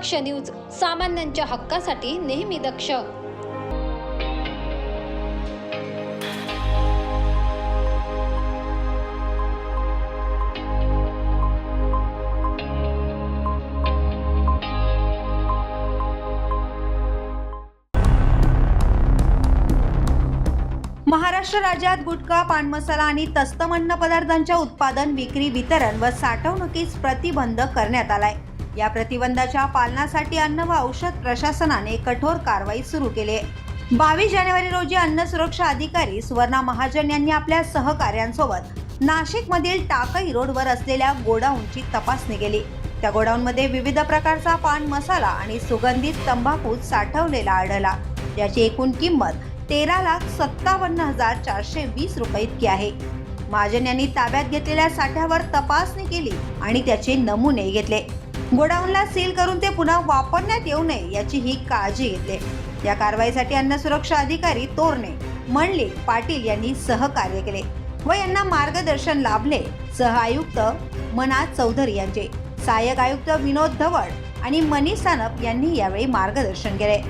दक्ष news सामान्यांच्या हक्कासाठी नेहमी दक्ष. महाराष्ट्र राज्यात गुटखा पान मसाला आणि तस्तम अन्न पदार्थांच्या उत्पादन विक्री वितरण व साठवणुकीस प्रतिबंध करण्यात आलाय. या प्रतिबंधाच्या पालनासाठी अन्न व औषध प्रशासनाने कठोर कारवाई सुरू केली आहे. बावीस जानेवारी रोजी अन्न सुरक्षा अधिकारी सुवर्णा महाजन यांनी आपल्या सहकार्यांसोबत नाशिकमधील टाकई रोडवर असलेल्या गोडाऊनची तपासणी केली. त्या गोडाऊनमध्ये विविध प्रकारचा पान मसाला आणि सुगंधित तंबाखू साठवलेला आढळला. ज्याची एकूण किंमत तेरा लाख सत्तावन्न हजार चारशे वीस रुपये इतकी आहे. महाजन यांनी ताब्यात घेतलेल्या साठ्यावर तपासणी केली आणि त्याचे नमुने घेतले. गोडाऊनला सील करून ते पुन्हा वापरण्यात येऊ नये याची ही काळजी घेतली. या कारवाईसाठी अन्न सुरक्षा अधिकारी तोरणे मंडलिक पाटील यांनी सहकार्य केले व यांना मार्गदर्शन लाभले. सह आयुक्त मना चौधरी यांचे सहाय्यक आयुक्त विनोद धवड आणि मनीष सानप यांनी यावेळी मार्गदर्शन केले.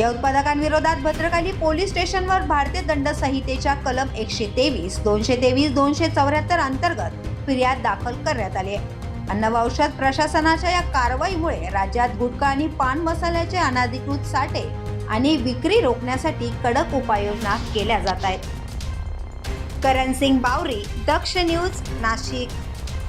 या उत्पादकांविरोधात भद्रकाली पोलीस स्टेशनवर भारतीय दंड संहितेच्या कलम एकशे तेवीस दोनशे तेवीस दोनशे चौऱ्याहत्तर अंतर्गत फिर्याद दाखल करण्यात आली आहे. अन्नवौषध प्रशासनाच्या या कारवाईमुळे राज्यात गुटखा आणि पान मसाल्याचे अनाधिकृत साठे आणि विक्री रोखण्यासाठी कडक उपाययोजना केल्या जात आहेत. करण सिंग बावरी दक्ष न्यूज नाशिक.